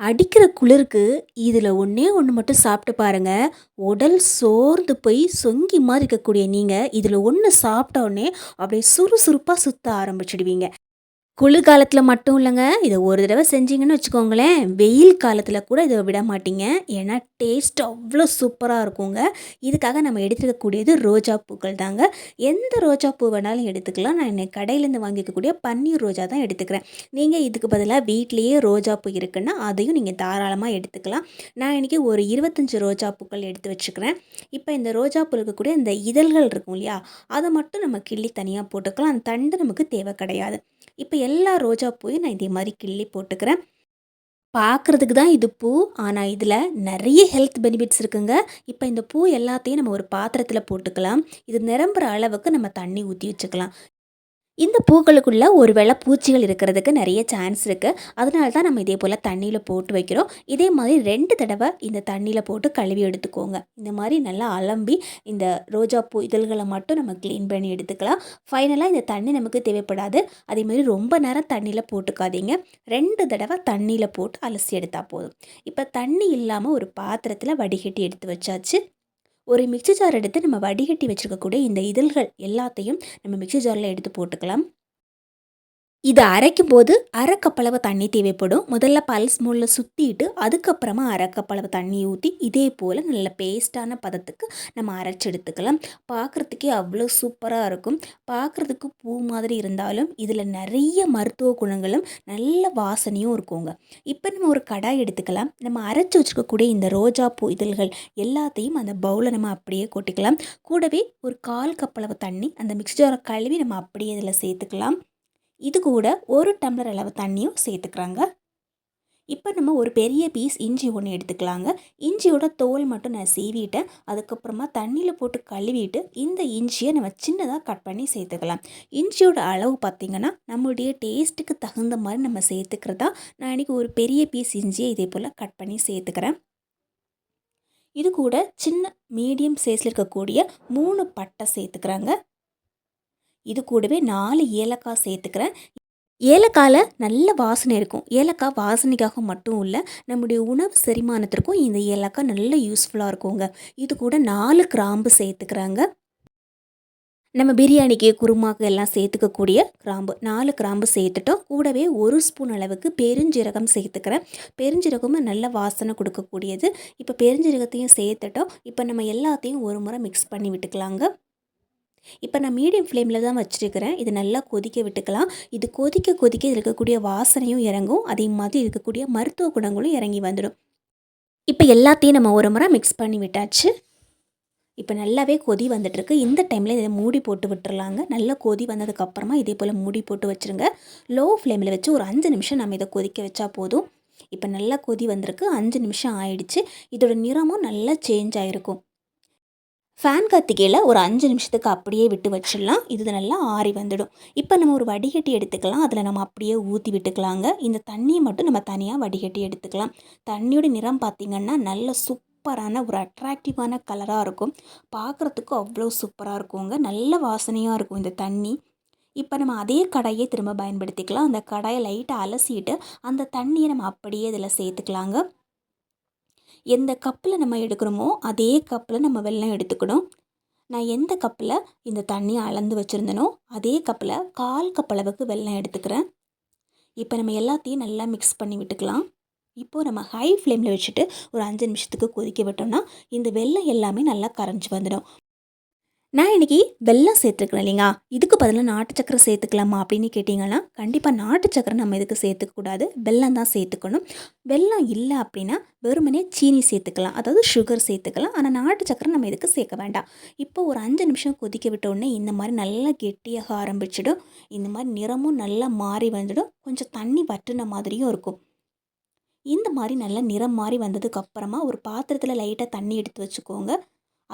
அடிக்கிற குளிருக்கு இதில் ஒன்றே ஒன்று மட்டும் சாப்பிட்டு பாருங்க. உடல் சோர்ந்து போய் சொங்கி மாதிரி இருக்கக்கூடிய நீங்கள் இதில் ஒன்று சாப்பிட்ட உடனே அப்படியே சுறுசுறுப்பாக சுற்ற ஆரம்பிச்சிடுவீங்க. குளிர்காலத்தில் மட்டும் இல்லைங்க. இதை ஒரு தடவை செஞ்சீங்கன்னு வச்சுக்கோங்களேன் வெயில் காலத்தில் கூட இதை விட மாட்டீங்க. ஏன்னா டேஸ்ட் அவ்வளோ சூப்பராக இருக்குங்க. இதுக்காக நம்ம எடுத்துக்கக்கூடியது ரோஜா பூக்கள் தாங்க. எந்த ரோஜா பூ வேணாலும் எடுத்துக்கலாம். நான் என்னை கடையிலேருந்து வாங்கிக்கக்கூடிய பன்னீர் ரோஜா தான் எடுத்துக்கிறேன். நீங்கள் இதுக்கு பதிலாக வீட்லேயே ரோஜா பூ இருக்குன்னா அதையும் நீங்கள் தாராளமாக எடுத்துக்கலாம். நான் இன்றைக்கி ஒரு இருபத்தஞ்சி ரோஜா பூக்கள் எடுத்து வச்சுக்கிறேன். இப்போ இந்த ரோஜா பூ இருக்கக்கூடிய இந்த இதழ்கள் இருக்கும் இல்லையா அதை மட்டும் நம்ம கிள்ளி தனியாக போட்டுக்கலாம். அந்த தண்டு நமக்கு தேவை கிடையாது. இப்போ எல்லா ரோஜா பூவையும் நான் இதே மாதிரி கிள்ளி போட்டுக்கிறேன். பார்க்குறதுக்கு தான் இது பூ. ஆனால் இதில் நிறைய ஹெல்த் பெனிஃபிட்ஸ் இருக்குங்க. இப்போ இந்த பூ எல்லாத்தையும் நம்ம ஒரு பாத்திரத்தில் போட்டுக்கலாம். இது நிரம்புற அளவுக்கு நம்ம தண்ணி ஊற்றி வச்சுக்கலாம். இந்த பூக்களுக்குள்ளே ஒரு வேளை பூச்சிகள் இருக்கிறதுக்கு நிறைய சான்ஸ் இருக்குது அதனால தான் நம்ம இதே போல் தண்ணியில் போட்டு வைக்கிறோம். இதே மாதிரி ரெண்டு தடவை இந்த தண்ணியில் போட்டு கழுவி எடுத்துக்கோங்க. இந்த மாதிரி நல்லா அலம்பி இந்த ரோஜா பூ இதழ்களை மட்டும் நம்ம க்ளீன் பண்ணி எடுத்துக்கலாம். ஃபைனலாக இந்த தண்ணி நமக்கு தேவைப்படாது. அதே மாதிரி ரொம்ப நேரம் தண்ணியில் போட்டுக்காதீங்க. ரெண்டு தடவை தண்ணியில் போட்டு அலசி எடுத்தால் போதும். இப்போ தண்ணி இல்லாமல் ஒரு பாத்திரத்தில் வடிகட்டி எடுத்து வச்சாச்சு. ஒரு மிக்சி ஜார் எடுத்து நம்ம வடிகட்டி வச்சுருக்கக்கூடிய இந்த இதழ்கள் எல்லாத்தையும் நம்ம மிக்சி ஜாரில் எடுத்து போட்டுக்கலாம். இதை அரைக்கும் போது அரைக்கப்பளவு தண்ணி தேவைப்படும். முதல்ல பல்ஸ் மூலில் சுற்றிட்டு அதுக்கப்புறமா அரைக்கப்பளவு தண்ணி ஊற்றி இதே போல் நல்ல பேஸ்டான பதத்துக்கு நம்ம அரைச்சி எடுத்துக்கலாம். பார்க்குறதுக்கே அவ்வளோ சூப்பராக இருக்கும். பார்க்குறதுக்கு பூ மாதிரி இருந்தாலும் இதில் நிறைய மருத்துவ குணங்களும் நல்ல வாசனையும் இருக்குங்க. இப்போ நம்ம ஒரு கடாய் எடுத்துக்கலாம். நம்ம அரைச்சி வச்சுருக்கக்கூடிய இந்த ரோஜா பூ இதழ்கள் எல்லாத்தையும் அந்த பவுலை நம்ம அப்படியே கொட்டிக்கலாம். கூடவே ஒரு கால் கப்பளவு தண்ணி அந்த மிக்சரை கழுவி நம்ம அப்படியே இதில் சேர்த்துக்கலாம். இது கூட ஒரு டம்ளர் அளவு தண்ணியும் சேர்த்துக்கிறாங்க. இப்போ நம்ம ஒரு பெரிய பீஸ் இஞ்சி ஒன்று எடுத்துக்கலாங்க. இஞ்சியோட தோல் மட்டும் நான் சீவிட்டேன். அதுக்கப்புறமா தண்ணியில் போட்டு கழுவிட்டு இந்த இஞ்சியை நம்ம சின்னதாக கட் பண்ணி சேர்த்துக்கலாம். இஞ்சியோட அளவு பார்த்திங்கன்னா நம்மளுடைய டேஸ்ட்டுக்கு தகுந்த மாதிரி நம்ம சேர்த்துக்கிறதா நான் இன்றைக்கி ஒரு பெரிய பீஸ் இஞ்சியை இதே போல் கட் பண்ணி சேர்த்துக்கிறேன். இது கூட சின்ன மீடியம் சைஸில் இருக்கக்கூடிய மூணு பட்டை சேர்த்துக்கிறாங்க. இது கூடவே நாலு ஏலக்காய் சேர்த்துக்கிறேன். ஏலக்காயில் நல்ல வாசனை இருக்கும். ஏலக்காய் வாசனைக்காக மட்டும் இல்லை நம்முடைய உணவு செரிமானத்திற்கும் இந்த ஏலக்காய் நல்ல யூஸ்ஃபுல்லாக இருக்குங்க. இது கூட நாலு கிராம்பு சேர்த்துக்கிறாங்க. நம்ம பிரியாணிக்கு குருமாக்கு எல்லாம் சேர்த்துக்கக்கூடிய கிராம்பு நாலு கிராம்பு சேர்த்துட்டோம். கூடவே ஒரு ஸ்பூன் அளவுக்கு பெருஞ்சீரகம் சேர்த்துக்கிறேன். பெருஞ்சீரகமும் நல்ல வாசனை கொடுக்கக்கூடியது. இப்போ பெருஞ்சீரகத்தையும் சேர்த்துட்டோம். இப்போ நம்ம எல்லாத்தையும் ஒரு முறை மிக்ஸ் பண்ணி விட்டுக்கலாங்க. இப்போ நான் மீடியம் ஃப்ளேமில் தான் வச்சுருக்கிறேன். இது நல்லா கொதிக்க விட்டுக்கலாம். இது கொதிக்க கொதிக்க இதில் இருக்கக்கூடிய வாசனையும் இறங்கும். அதே மாதிரி இருக்கக்கூடிய மருத்துவ குணங்களும் இறங்கி வந்துடும். இப்போ எல்லாத்தையும் நம்ம ஒரு முறை மிக்ஸ் பண்ணி விட்டாச்சு. இப்போ நல்லாவே கொதி வந்துட்டுருக்கு. இந்த டைமில் இதை மூடி போட்டு விட்டுறலாங்க. நல்லா கொதி வந்ததுக்கப்புறமா இதே போல் மூடி போட்டு வச்சுருங்க. லோ ஃப்ளேமில் வச்சு ஒரு அஞ்சு நிமிஷம் நம்ம இதை கொதிக்க வச்சா போதும். இப்போ நல்லா கொதி வந்திருக்கு. அஞ்சு நிமிஷம் ஆயிடுச்சு. இதோட நிறமும் நல்லா சேஞ்ச் ஆகிருக்கும் ஃபேன் கத்திக்கையில் ஒரு அஞ்சு நிமிஷத்துக்கு அப்படியே விட்டு வச்சிடலாம். இது நல்லா ஆறி வந்துடும். இப்போ நம்ம ஒரு வடிகட்டி எடுத்துக்கலாம். அதில் நம்ம அப்படியே ஊற்றி விட்டுக்கலாங்க. இந்த தண்ணியை மட்டும் நம்ம தனியாக வடிகட்டி எடுத்துக்கலாம். தண்ணியோட நிறம் பார்த்திங்கன்னா நல்ல சூப்பரான ஒரு அட்ராக்டிவான கலராக இருக்கும். பார்க்குறதுக்கு அவ்வளோ சூப்பராக இருக்குங்க. நல்ல வாசனையாக இருக்கும் இந்த தண்ணி. இப்போ நம்ம அதே கடாயை திரும்ப பயன்படுத்திக்கலாம். அந்த கடாயை லைட்டாக அலசிட்டு அந்த தண்ணியை நம்ம அப்படியே இதில் சேர்த்துக்கலாங்க. எந்த கப்பில் நம்ம எடுக்கிறோமோ அதே கப்பில் நம்ம வெள்ளம் எடுத்துக்கணும். நான் எந்த கப்பில் இந்த தண்ணியை அளந்து வச்சுருந்தனோ அதே கப்பில் கால் கப் அளவுக்கு வெள்ளம் எடுத்துக்கிறேன். இப்போ நம்ம எல்லாத்தையும் நல்லா மிக்ஸ் பண்ணி விட்டுக்கலாம். இப்போது நம்ம ஹை ஃப்ளேமில் வச்சுட்டு ஒரு அஞ்சு நிமிஷத்துக்கு கொதிக்க விட்டோம்னா இந்த வெள்ளம் எல்லாமே நல்லா கரைஞ்சி வந்துடும். நான் இன்றைக்கி வெள்ளம் சேர்த்துருக்குறேன் இல்லைங்களா? இதுக்கு பதிலாக நாட்டு சக்கரை சேர்த்துக்கலாமா அப்படின்னு கேட்டிங்கன்னா கண்டிப்பாக நாட்டு சக்கரை நம்ம இதுக்கு சேர்த்துக்கூடாது வெள்ளம் தான் சேர்த்துக்கணும். வெள்ளம் இல்லை அப்படின்னா வெறுமனே சீனி சேர்த்துக்கலாம். அதாவது சுகர் சேர்த்துக்கலாம். ஆனால் நாட்டு சக்கரை நம்ம இதுக்கு சேர்க்க வேண்டாம். இப்போ ஒரு அஞ்சு நிமிஷம் கொதிக்க விட்டோடனே இந்த மாதிரி நல்லா கெட்டியாக ஆரம்பிச்சிடும். இந்த மாதிரி நிறமும் நல்லா மாறி வந்துடும். கொஞ்சம் தண்ணி வட்டின மாதிரியும் இருக்கும். இந்த மாதிரி நல்லா நிறம் மாறி வந்ததுக்கப்புறமா ஒரு பாத்திரத்தில் லைட்டாக தண்ணி எடுத்து வச்சுக்கோங்க.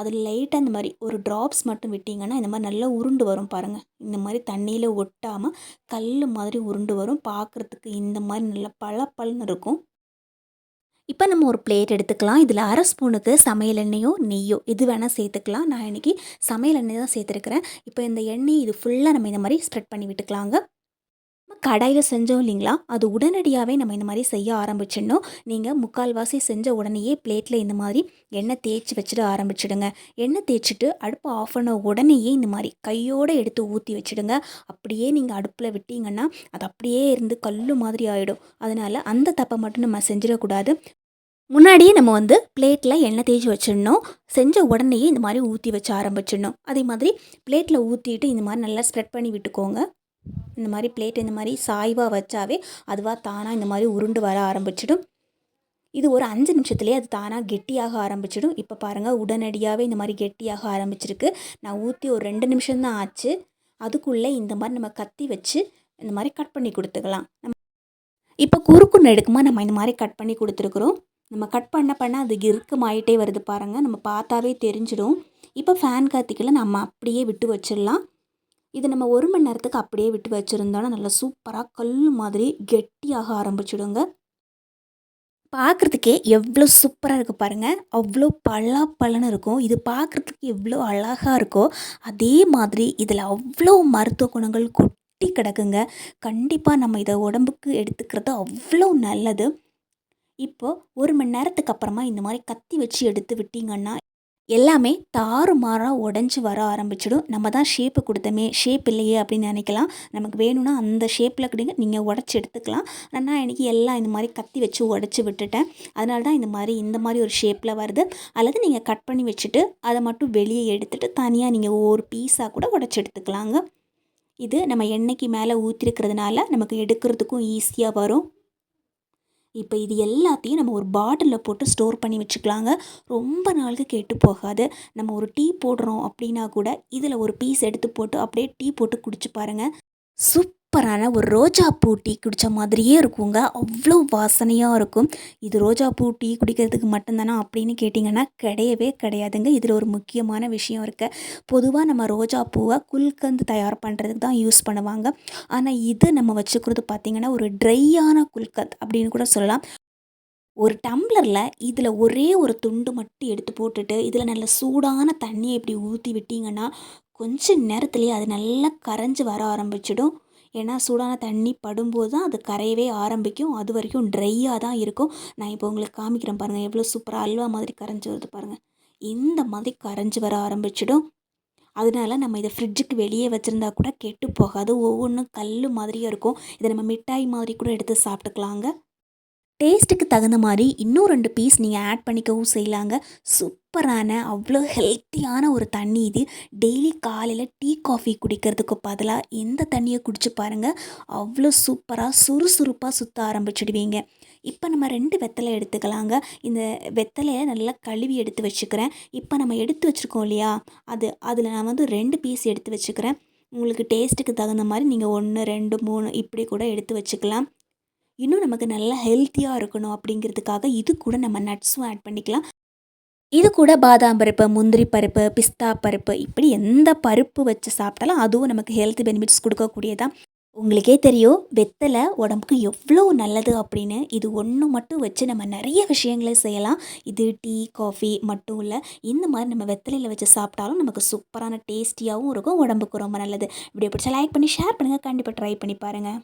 அதில் லைட்டாக இந்த மாதிரி ஒரு ட்ராப்ஸ் மட்டும் விட்டிங்கன்னா இந்த மாதிரி நல்லா உருண்டு வரும் பாருங்கள் இந்த மாதிரி தண்ணியில் ஒட்டாமல் கல் மாதிரி உருண்டு வரும். பார்க்குறதுக்கு இந்த மாதிரி நல்லா பல பலன்னு இருக்கும். இப்போ நம்ம ஒரு பிளேட் எடுத்துக்கலாம். இதில் அரை ஸ்பூனுக்கு சமையல் எண்ணெயோ நெய்யோ எது வேணால் சேர்த்துக்கலாம். நான் இன்றைக்கி சமையல் எண்ணெய் தான் சேர்த்துருக்குறேன். இப்போ இந்த எண்ணெய் இது ஃபுல்லாக நம்ம இந்த மாதிரி ஸ்ப்ரெட் பண்ணி விட்டுக்கலாங்க. கடாயில் செஞ்சோம் இல்லைங்களா? அது உடனடியாகவே நம்ம இந்த மாதிரி செய்ய ஆரம்பிச்சிடணும். நீங்கள் முக்கால்வாசி செஞ்ச உடனேயே பிளேட்டில் இந்த மாதிரி எண்ணெய் தேய்ச்சி வச்சுட்டு ஆரம்பிச்சிடுங்க. எண்ணெய் தேய்ச்சிட்டு அடுப்பை ஆஃப் பண்ண உடனேயே இந்த மாதிரி கையோடு எடுத்து ஊற்றி வச்சுடுங்க. அப்படியே நீங்கள் அடுப்பில் விட்டீங்கன்னா அது அப்படியே இருந்து கல் மாதிரி ஆகிடும் அதனால் அந்த தப்பை மட்டும் நம்ம செஞ்சிடக்கூடாது. முன்னாடியே நம்ம வந்து பிளேட்டில் எண்ணெய் தேய்ச்சி வச்சிடணும். செஞ்ச உடனேயே இந்த மாதிரி ஊற்றி வச்சு ஆரம்பிச்சிடணும். அதே மாதிரி பிளேட்டில் ஊற்றிட்டு இந்த மாதிரி நல்லா ஸ்ப்ரெட் பண்ணி விட்டுக்கோங்க. இந்த மாதிரி பிளேட் இந்த மாதிரி சாய்வாக வச்சாவே அதுவாக தானாக இந்த மாதிரி உருண்டு வர ஆரம்பிச்சிடும். இது ஒரு அஞ்சு நிமிஷத்துலேயே அது தானாக கெட்டியாக ஆரம்பிச்சிடும். இப்போ பாருங்கள் உடனடியாகவே இந்த மாதிரி கெட்டியாக ஆரம்பிச்சிருக்கு. நான் ஊற்றி ஒரு ரெண்டு நிமிஷம்தான் ஆச்சு. அதுக்குள்ளே இந்த மாதிரி நம்ம கத்தி வச்சு இந்த மாதிரி கட் பண்ணி கொடுத்துக்கலாம். நம்ம இப்போ குறுக்குன்னு எடுக்குமா நம்ம இந்த மாதிரி கட் பண்ணி கொடுத்துருக்குறோம். நம்ம கட் பண்ண பண்ண அது இறுக்கமாயிட்டே வருது பாருங்கள் நம்ம பார்த்தாவே தெரிஞ்சிடும். இப்போ ஃபேன் காத்திக்கல நம்ம அப்படியே விட்டு வச்சிடலாம். இது நம்ம ஒரு மணி நேரத்துக்கு அப்படியே விட்டு வச்சுருந்தோன்னா நல்லா சூப்பராக கல் மாதிரி கெட்டியாக ஆரம்பிச்சிடுங்க. பார்க்குறதுக்கே எவ்வளோ சூப்பராக இருக்குது பாருங்கள் அவ்வளோ பல்லா பலன்னு இருக்கும். இது பார்க்குறதுக்கு எவ்வளோ அழகாக இருக்கோ அதே மாதிரி இதில் அவ்வளோ மருத்துவ குணங்கள் கொட்டி கிடக்குங்க. கண்டிப்பாக நம்ம இதை உடம்புக்கு எடுத்துக்கிறது அவ்வளோ நல்லது. இப்போது ஒரு மணி நேரத்துக்கு அப்புறமா இந்த மாதிரி கத்தி வச்சு எடுத்து விட்டிங்கன்னா எல்லாமே தாறுமாறாக உடஞ்சி வர ஆரம்பிச்சிடும். நம்ம தான் ஷேப்பு கொடுத்தோமே ஷேப் இல்லையே அப்படின்னு நினைக்கலாம். நமக்கு வேணும்னா அந்த ஷேப்பில் கிடைங்க நீங்கள் உடச்சி எடுத்துக்கலாம். ஆனால் எனக்கு எல்லாம் இந்த மாதிரி கத்தி வச்சு உடச்சி விட்டுட்டேன். அதனால தான் இந்த மாதிரி இந்த மாதிரி ஒரு ஷேப்பில் வருது. அல்லது நீங்கள் கட் பண்ணி வச்சுட்டு அதை மட்டும் வெளியே எடுத்துகிட்டு தனியாக நீங்கள் ஒவ்வொரு பீஸாக கூட உடச்சி எடுத்துக்கலாங்க. இது நம்ம எண்ணெய்க்கு மேலே ஊற்றிருக்கிறதுனால நமக்கு எடுக்கிறதுக்கும் ஈஸியாக வரும். இப்போ இது எல்லாத்தையும் நம்ம ஒரு பாட்டிலில் போட்டு ஸ்டோர் பண்ணி வச்சுக்கலாங்க. ரொம்ப நாளுக்கு கெட்டு போகாது. நம்ம ஒரு டீ போடுறோம் அப்படின்னா கூட இதில் ஒரு பீஸ் எடுத்து போட்டு அப்படியே டீ போட்டு குடிச்சு பாருங்கள் சூப் சூப்பரான ஒரு ரோஜா பூ டீ குடித்த மாதிரியே இருக்குங்க. அவ்வளோ வாசனையாக இருக்கும். இது ரோஜா பூ டீ குடிக்கிறதுக்கு மட்டும்தானா அப்படின்னு கேட்டிங்கன்னா கிடையவே கிடையாதுங்க. இதில் ஒரு முக்கியமான விஷயம் இருக்குது பொதுவாக நம்ம ரோஜா பூவை குல்கந்து தயார் பண்ணுறதுக்கு தான் யூஸ் பண்ணுவாங்க. ஆனால் இது நம்ம வச்சுக்கிறது பார்த்திங்கன்னா ஒரு ட்ரையான குல்கந்த் அப்படின்னு கூட சொல்லலாம். ஒரு டம்ளரில் இதில் ஒரே ஒரு துண்டு மட்டும் எடுத்து போட்டுட்டு இதில் நல்ல சூடான தண்ணியை இப்படி ஊற்றி விட்டிங்கன்னா கொஞ்ச நேரத்துலேயே அது நல்லா கரைஞ்சி வர ஆரம்பிச்சிடும். ஏன்னா சூடான தண்ணி படும்போது தான் அது கரையவே ஆரம்பிக்கும். அது வரைக்கும் ட்ரையாக தான் இருக்கும். நான் இப்போ உங்களுக்கு காமிக்கிறேன் பாருங்கள் எவ்வளோ சூப்பராக அல்வா மாதிரி கரைஞ்சி வருது பாருங்கள் இந்த மாதிரி கரைஞ்சி வர ஆரம்பிச்சிடும். அதனால நம்ம இதை ஃப்ரிட்ஜுக்கு வெளியே வச்சுருந்தா கூட கெட்டு போகாது. ஒவ்வொன்றும் கல் மாதிரியும் இருக்கும். இதை நம்ம மிட்டாய் மாதிரி கூட எடுத்து சாப்பிட்டுக்கலாங்க. டேஸ்ட்டுக்கு தகுந்த மாதிரி இன்னும் ரெண்டு பீஸ் நீங்கள் ஆட் பண்ணிக்கவும் செய்யலாங்க. சூப்பரான அவ்வளோ ஹெல்த்தியான ஒரு தண்ணி இது. டெய்லி காலையில் டீ காஃபி குடிக்கிறதுக்கு பதிலாக எந்த தண்ணியை குடிச்சு பாருங்கள் அவ்வளோ சூப்பராக சுறுசுறுப்பாக சுற்ற ஆரம்பிச்சிடுவீங்க. இப்போ நம்ம ரெண்டு வெத்தலை எடுத்துக்கலாங்க. இந்த வெத்தலையை நல்லா கழுவி எடுத்து வச்சுக்கிறேன். இப்போ நம்ம எடுத்து வச்சுருக்கோம் இல்லையா? அது அதில் நான் வந்து ரெண்டு பீஸ் எடுத்து வச்சுக்கிறேன். உங்களுக்கு டேஸ்ட்டுக்கு தகுந்த மாதிரி நீங்கள் ஒன்று ரெண்டு மூணு இப்படி கூட எடுத்து வச்சுக்கலாம். இன்னும் நமக்கு நல்லா ஹெல்த்தியாக இருக்கணும் அப்படிங்கிறதுக்காக இது கூட நம்ம நட்ஸும் ஆட் பண்ணிக்கலாம். இது கூட பாதாம் பருப்பு முந்திரி பருப்பு பிஸ்தா பருப்பு இப்படி எந்த பருப்பு வச்சு சாப்பிட்டாலும் அதுவும் நமக்கு ஹெல்த் பெனிஃபிட்ஸ் கொடுக்கக்கூடியதான் உங்களுக்கே தெரியும் வெத்தலை உடம்புக்கு எவ்வளோ நல்லது அப்படின்னு. இது ஒன்று மட்டும் வச்சு நம்ம நிறைய விஷயங்களை செய்யலாம். இது டீ காஃபி மட்டும் இல்லை இந்த மாதிரி நம்ம வெத்தலையில் வச்சு சாப்பிட்டாலும் நமக்கு சூப்பரான டேஸ்டியாகவும் இருக்கும் உடம்புக்கு ரொம்ப நல்லது. இப்படி பிடிச்சா லைக் பண்ணி ஷேர் பண்ணுங்கள் கண்டிப்பாக ட்ரை பண்ணி பாருங்கள்